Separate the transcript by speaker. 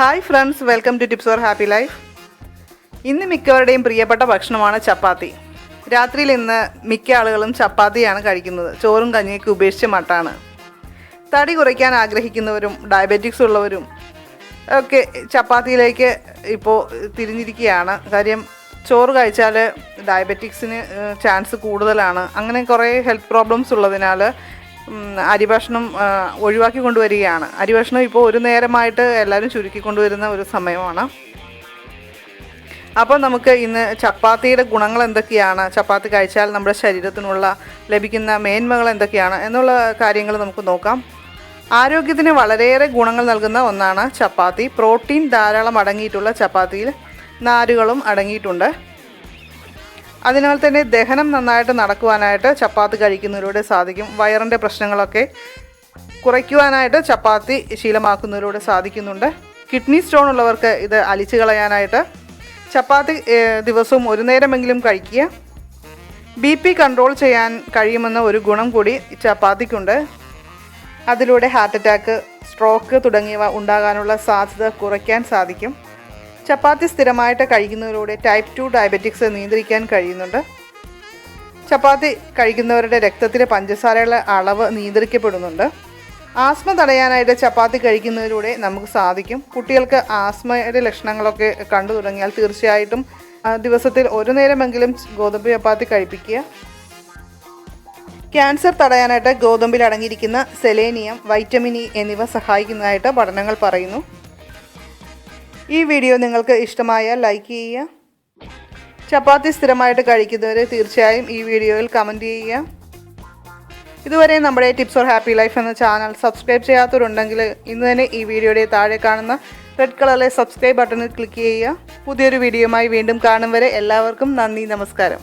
Speaker 1: Hi friends welcome to tips for happy life ഇന്ന് മിക്കവരുടെയും പ്രിയപ്പെട്ട ഭക്ഷണമാണ് ചപ്പാത്തി. രാത്രിയിൽ ഇന്ന് മിക്ക ആളുകളും ചപ്പാത്തിയാണ് കഴിക്കുന്നത്. ചോറും കഞ്ഞിയൊക്കെ ഉപേക്ഷിച്ച് മട്ടാണ്. തടി കുറയ്ക്കാൻ ആഗ്രഹിക്കുന്നവരും ഡയബറ്റിക്സ് ഉള്ളവരും ഒക്കെ ചപ്പാത്തിയിലേക്ക് ഇപ്പോൾ തിരിഞ്ഞിരിക്കുകയാണ്. കാര്യം ചോറ് കഴിച്ചാൽ ഡയബറ്റിക്സിന് ചാൻസ് കൂടുതലാണ്. അങ്ങനെ കുറേ ഹെൽത്ത് പ്രോബ്ലംസ് ഉള്ളതിനാൽ അരിഭക്ഷണം ഒഴിവാക്കി കൊണ്ടുവരികയാണ്. അരിഭക്ഷണം ഇപ്പോൾ ഒരു നേരമായിട്ട് എല്ലാവരും ചുരുക്കി കൊണ്ടുവരുന്ന ഒരു സമയമാണ്. അപ്പോൾ നമുക്ക് ഇന്ന് ചപ്പാത്തിയുടെ ഗുണങ്ങൾ എന്തൊക്കെയാണ്? ചപ്പാത്തി കഴിച്ചാൽ നമ്മുടെ ശരീരത്തിനുള്ള ലഭിക്കുന്ന മേന്മകൾ എന്തൊക്കെയാണ്? എന്നുള്ള കാര്യങ്ങൾ നമുക്ക് നോക്കാം. ആരോഗ്യത്തിന് വളരെയേറെ ഗുണങ്ങൾ നൽകുന്ന ഒന്നാണ് ചപ്പാത്തി. പ്രോട്ടീൻ ധാരാളം അടങ്ങിയിട്ടുള്ള ചപ്പാത്തിയിൽ നാരുകളും അടങ്ങിയിട്ടുണ്ട്. അതിനാൽ തന്നെ ദഹനം നന്നായിട്ട് നടക്കുവാനായിട്ട് ചപ്പാത്തി കഴിക്കുന്നതിലൂടെ സാധിക്കും. വയറിന്റെ പ്രശ്നങ്ങളൊക്കെ കുറയ്ക്കുവാനായിട്ട് ചപ്പാത്തി ശീലമാക്കുന്നതിലൂടെ സാധിക്കുന്നുണ്ട്. കിഡ്നി സ്റ്റോൺ ഉള്ളവർക്ക് ഇത് അലിച്ചു കളയാനായിട്ട് ചപ്പാത്തി ദിവസവും ഒരു നേരമെങ്കിലും കഴിക്കുക. ബി പി കൺട്രോൾ ചെയ്യാൻ കഴിയുമെന്ന ഒരു ഗുണം കൂടി ചപ്പാത്തിക്കുണ്ട്. അതിലൂടെ ഹാർട്ട് അറ്റാക്ക് സ്ട്രോക്ക് തുടങ്ങിയവ ഉണ്ടാകാനുള്ള സാധ്യത കുറയ്ക്കാൻ സാധിക്കും. ചപ്പാത്തി സ്ഥിരമായിട്ട് കഴിക്കുന്നതിലൂടെ ടൈപ്പ് ടു ഡയബറ്റിക്സ് നിയന്ത്രിക്കാൻ കഴിയുന്നുണ്ട്. ചപ്പാത്തി കഴിക്കുന്നവരുടെ രക്തത്തിലെ പഞ്ചസാരയുടെ അളവ് നിയന്ത്രിക്കപ്പെടുന്നുണ്ട്. ആസ്മ തടയാനായിട്ട് ചപ്പാത്തി കഴിക്കുന്നതിലൂടെ നമുക്ക് സാധിക്കും. കുട്ടികൾക്ക് ആസ്മയുടെ ലക്ഷണങ്ങളൊക്കെ കണ്ടു തുടങ്ങിയാൽ തീർച്ചയായിട്ടും ദിവസത്തിൽ ഒരു നേരമെങ്കിലും ഗോതമ്പ് ചപ്പാത്തി കഴിപ്പിക്കുക. ക്യാൻസർ തടയാനായിട്ട് ഗോതമ്പിൽ അടങ്ങിയിരിക്കുന്ന സെലേനിയം വൈറ്റമിൻ ഇ എന്നിവ സഹായിക്കുന്നതായിട്ട് പഠനങ്ങൾ പറയുന്നു. ഈ വീഡിയോ നിങ്ങൾക്ക് ഇഷ്ടമായാൽ ലൈക്ക് ചെയ്യുക. ചപ്പാത്തി സ്ഥിരമായിട്ട് കഴിക്കുന്നവർ തീർച്ചയായും ഈ വീഡിയോയിൽ കമന്റ് ചെയ്യുക. ഇതുവരെ നമ്മുടെ ടിപ്സ് ഓർ ഹാപ്പി ലൈഫ് എന്ന ചാനൽ സബ്സ്ക്രൈബ് ചെയ്യാത്തവരുണ്ടെങ്കിൽ ഇന്ന് തന്നെ ഈ വീഡിയോയുടെ താഴെ കാണുന്ന റെഡ് കളറിലെ സബ്സ്ക്രൈബ് ബട്ടണിൽ ക്ലിക്ക് ചെയ്യുക. പുതിയൊരു വീഡിയോയുമായി വീണ്ടും കാണും വരെ എല്ലാവർക്കും നന്ദി നമസ്കാരം.